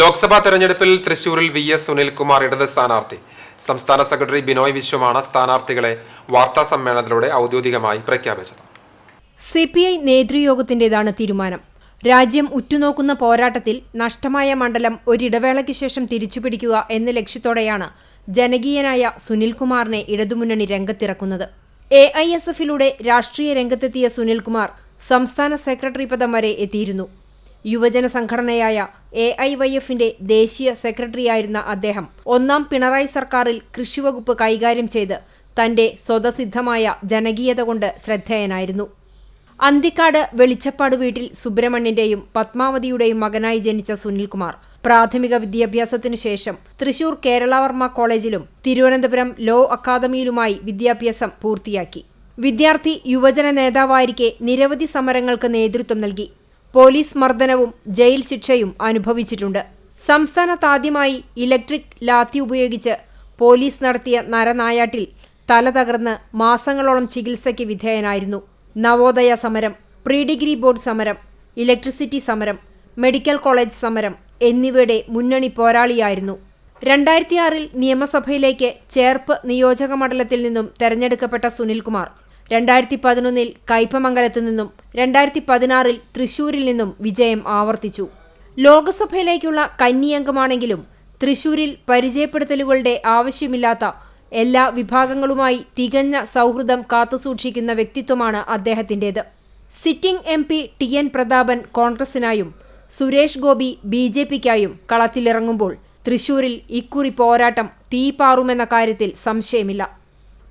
ലോക്സഭാ തെരഞ്ഞെടുപ്പിൽ തൃശൂരിൽ V S Sunilkumar ഇടത് സ്ഥാനാർത്ഥി. സംസ്ഥാന സെക്രട്ടറി ബിനോയ് വിശ്വമാണ് സ്ഥാനാർത്ഥികളെ വാർത്താ സമ്മേളനത്തിലൂടെ ഔദ്യോഗികമായി പ്രഖ്യാപിച്ചത്. സി പി ഐ നേതൃയോഗത്തിന്റേതാണ് തീരുമാനം. രാജ്യം ഉറ്റുനോക്കുന്ന പോരാട്ടത്തിൽ നഷ്ടമായ മണ്ഡലം ഒരിടവേളയ്ക്ക് ശേഷം തിരിച്ചുപിടിക്കുക എന്ന ലക്ഷ്യത്തോടെയാണ് ജനകീയനായ സുനിൽകുമാറിനെ ഇടതുമുന്നണി രംഗത്തിറക്കുന്നത്. എ ഐ എസ് എഫിലൂടെ രാഷ്ട്രീയ രംഗത്തെത്തിയ സുനിൽകുമാർ സംസ്ഥാന സെക്രട്ടറി പദം വരെ എത്തിയിരുന്നു. യുവജന സംഘടനയായ എ ഐ വൈ എഫിന്റെ ദേശീയ സെക്രട്ടറിയായിരുന്ന അദ്ദേഹം ഒന്നാം പിണറായി സർക്കാരിൽ കൃഷിവകുപ്പ് കൈകാര്യം ചെയ്ത് തന്റെ സ്വതസിദ്ധമായ ജനകീയത കൊണ്ട് ശ്രദ്ധേയനായിരുന്നു. അന്തിക്കാട് വെളിച്ചപ്പാട് വീട്ടിൽ സുബ്രഹ്മണ്യന്റെയും പത്മാവതിയുടെയും മകനായി ജനിച്ച സുനിൽകുമാർ പ്രാഥമിക വിദ്യാഭ്യാസത്തിനു ശേഷം തൃശൂർ കേരളവർമ്മ കോളേജിലും തിരുവനന്തപുരം ലോ അക്കാദമിയിലുമായി വിദ്യാഭ്യാസം പൂർത്തിയാക്കി. വിദ്യാർത്ഥി യുവജന നേതാവായിരിക്കെ നിരവധി സമരങ്ങൾക്ക് നേതൃത്വം നൽകി. പോലീസ് മർദ്ദനവും ജയിൽ ശിക്ഷയും അനുഭവിച്ചിട്ടുണ്ട്. സംസ്ഥാനത്താദ്യമായി ഇലക്ട്രിക് ലാത്തി ഉപയോഗിച്ച് പോലീസ് നടത്തിയ നരനായാട്ടിൽ തല തകർന്ന് മാസങ്ങളോളം ചികിത്സയ്ക്ക് വിധേയനായിരുന്നു. നവോദയ സമരം പ്രീ ഡിഗ്രി ബോർഡ് സമരം ഇലക്ട്രിസിറ്റി സമരം മെഡിക്കൽ കോളേജ് സമരം എന്നിവയുടെ മുന്നണി പോരാളിയായിരുന്നു. രണ്ടായിരത്തിയാറിൽ നിയമസഭയിലേക്ക് ചേർപ്പ് നിയോജക മണ്ഡലത്തിൽ നിന്നും തെരഞ്ഞെടുക്കപ്പെട്ട സുനിൽകുമാർ രണ്ടായിരത്തി പതിനൊന്നിൽ കയ്പമംഗലത്തു നിന്നും രണ്ടായിരത്തി പതിനാറിൽ തൃശൂരിൽ നിന്നും വിജയം ആവർത്തിച്ചു. ലോക്സഭയിലേക്കുള്ള കന്നിയംഗമാണെങ്കിലും തൃശൂരിൽ പരിചയപ്പെടുത്തലുകളുടെ ആവശ്യമില്ലാത്ത എല്ലാ വിഭാഗങ്ങളുമായി തികഞ്ഞ സൗഹൃദം കാത്തുസൂക്ഷിക്കുന്ന വ്യക്തിത്വമാണ് അദ്ദേഹത്തിന്റേത്. Sitting M P T N Prathapan കോൺഗ്രസിനായും Suresh Gopi B J പിക്കായും കളത്തിലിറങ്ങുമ്പോൾ തൃശൂരിൽ ഇക്കുറി പോരാട്ടം തീപാറുമെന്ന കാര്യത്തിൽ സംശയമില്ല.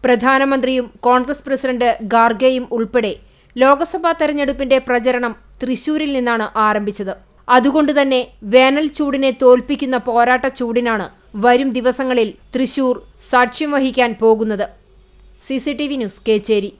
പ്രധാനമന്ത്രിയും കോൺഗ്രസ് പ്രസിഡന്റ് ഗാർഗെയും ഉൾപ്പെടെ ലോക്സഭാ തെരഞ്ഞെടുപ്പിന്റെ പ്രചരണം തൃശൂരിൽ നിന്നാണ് ആരംഭിച്ചത്. അതുകൊണ്ട് തന്നെ വേനൽ ചൂടിനെ തോൽപ്പിക്കുന്ന പോരാട്ട ചൂടിനാണ് വരും ദിവസങ്ങളിൽ തൃശൂർ സാക്ഷ്യം വഹിക്കാൻ പോകുന്നത്. C news Kechery.